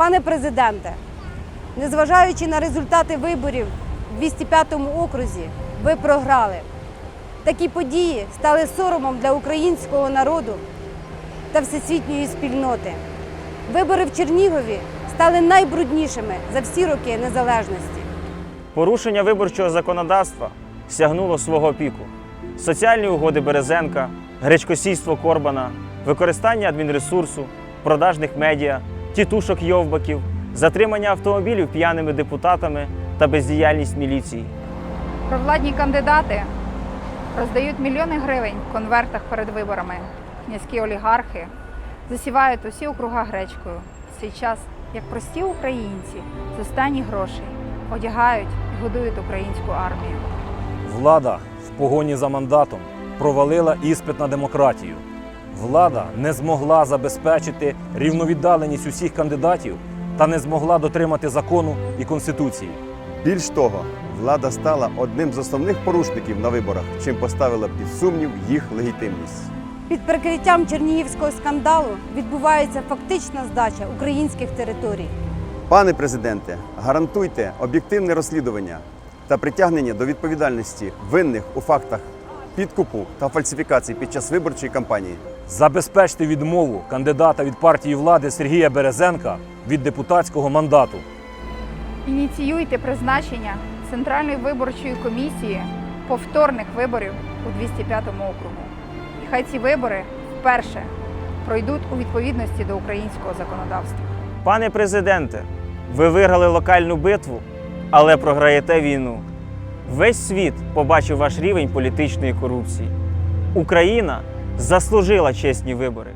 Пане президенте, незважаючи на результати виборів в 205-му окрузі, ви програли. Такі події стали соромом для українського народу та всесвітньої спільноти. Вибори в Чернігові стали найбруднішими за всі роки незалежності. Порушення виборчого законодавства сягнуло свого піку. Соціальні угоди Березенка, гречкосійство Корбана, використання адмінресурсу, продажних медіа, тітушок йовбаків, затримання автомобілів п'яними депутатами та бездіяльність міліції. Провладні кандидати роздають мільйони гривень в конвертах перед виборами. Князькі олігархи засівають усі округа гречкою в цей час, як прості українці з останніх грошей одягають і годують українську армію. Влада в погоні за мандатом провалила іспит на демократію. Влада не змогла забезпечити рівновіддаленість усіх кандидатів та не змогла дотримати закону і конституції. Більш того, влада стала одним з основних порушників на виборах, чим поставила під сумнів їх легітимність. Під прикриттям чернігівського скандалу відбувається фактична здача українських територій. Пане президенте, гарантуйте об'єктивне розслідування та притягнення до відповідальності винних у фактах підкупу та фальсифікацій під час виборчої кампанії. Забезпечте відмову кандидата від партії влади Сергія Березенка від депутатського мандату. Ініціюйте призначення Центральної виборчої комісії повторних виборів у 205 округу. І хай ці вибори вперше пройдуть у відповідності до українського законодавства. Пане президенте, ви виграли локальну битву, але програєте війну. Весь світ побачив ваш рівень політичної корупції. Україна заслужила чесні вибори.